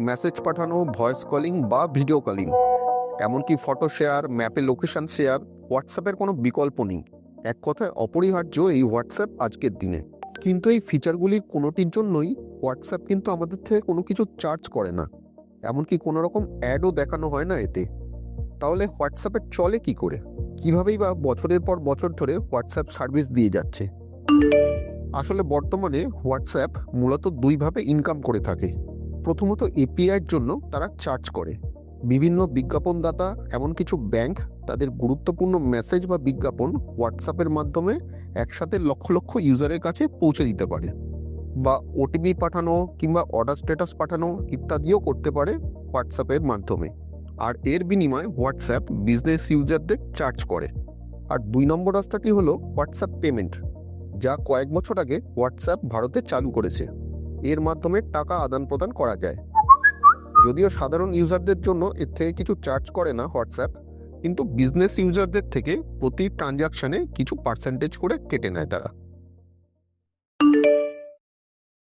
Message পাঠানো voice calling বা video calling এমনকি ফটো শেয়ার ম্যাপে লোকেশন শেয়ার হোয়াটসঅ্যাপের কোনো বিকল্প নেই। এক কথায় অপরিহার্য এই হোয়াটসঅ্যাপ আজকের দিনে। কিন্তু এই ফিচারগুলির কোনোটির জন্যই হোয়াটসঅ্যাপ কিন্তু আমাদের থেকে কোনো কিছু চার্জ করে না। এমনকি কোনো রকম অ্যাডও দেখানো হয় না এতে। তাহলে হোয়াটসঅ্যাপের চলে কি করে? কিভাবেই বা বছরের পর বছর ধরে হোয়াটসঅ্যাপ সার্ভিস দিয়ে যাচ্ছে? আসলে বর্তমানে হোয়াটসঅ্যাপ মূলত দুইভাবে ইনকাম করে থাকে। প্রথমত এপিআইয়ের জন্য তারা চার্জ করে। বিভিন্ন বিজ্ঞাপনদাতা, এমন কিছু ব্যাংক তাদের গুরুত্বপূর্ণ মেসেজ বা বিজ্ঞাপন হোয়াটসঅ্যাপের মাধ্যমে একসাথে লক্ষ লক্ষ ইউজারের কাছে পৌঁছে দিতে পারে। বা ওটিপি পাঠানো কিংবা অর্ডার স্ট্যাটাস পাঠানো ইত্যাদিও করতে পারে হোয়াটসঅ্যাপের মাধ্যমে। আর এর বিনিময়ে হোয়াটসঅ্যাপ বিজনেস ইউজারদের চার্জ করে। আর দুই নম্বর রাস্তাটি হলো হোয়াটসঅ্যাপ পেমেন্ট যা কয়েক বছর আগে হোয়াটসঅ্যাপ ভারতে চালু করেছে। এর মাধ্যমে টাকা আদান প্রদান করা যায়। যদিও সাধারণ ইউজারদের জন্য এর থেকে কিছু চার্জ করে না হোয়াটসঅ্যাপ, কিন্তু বিজনেস ইউজারদের থেকে প্রতি ট্রানজাকশানে কিছু পার্সেন্টেজ করে কেটে নেয় তারা।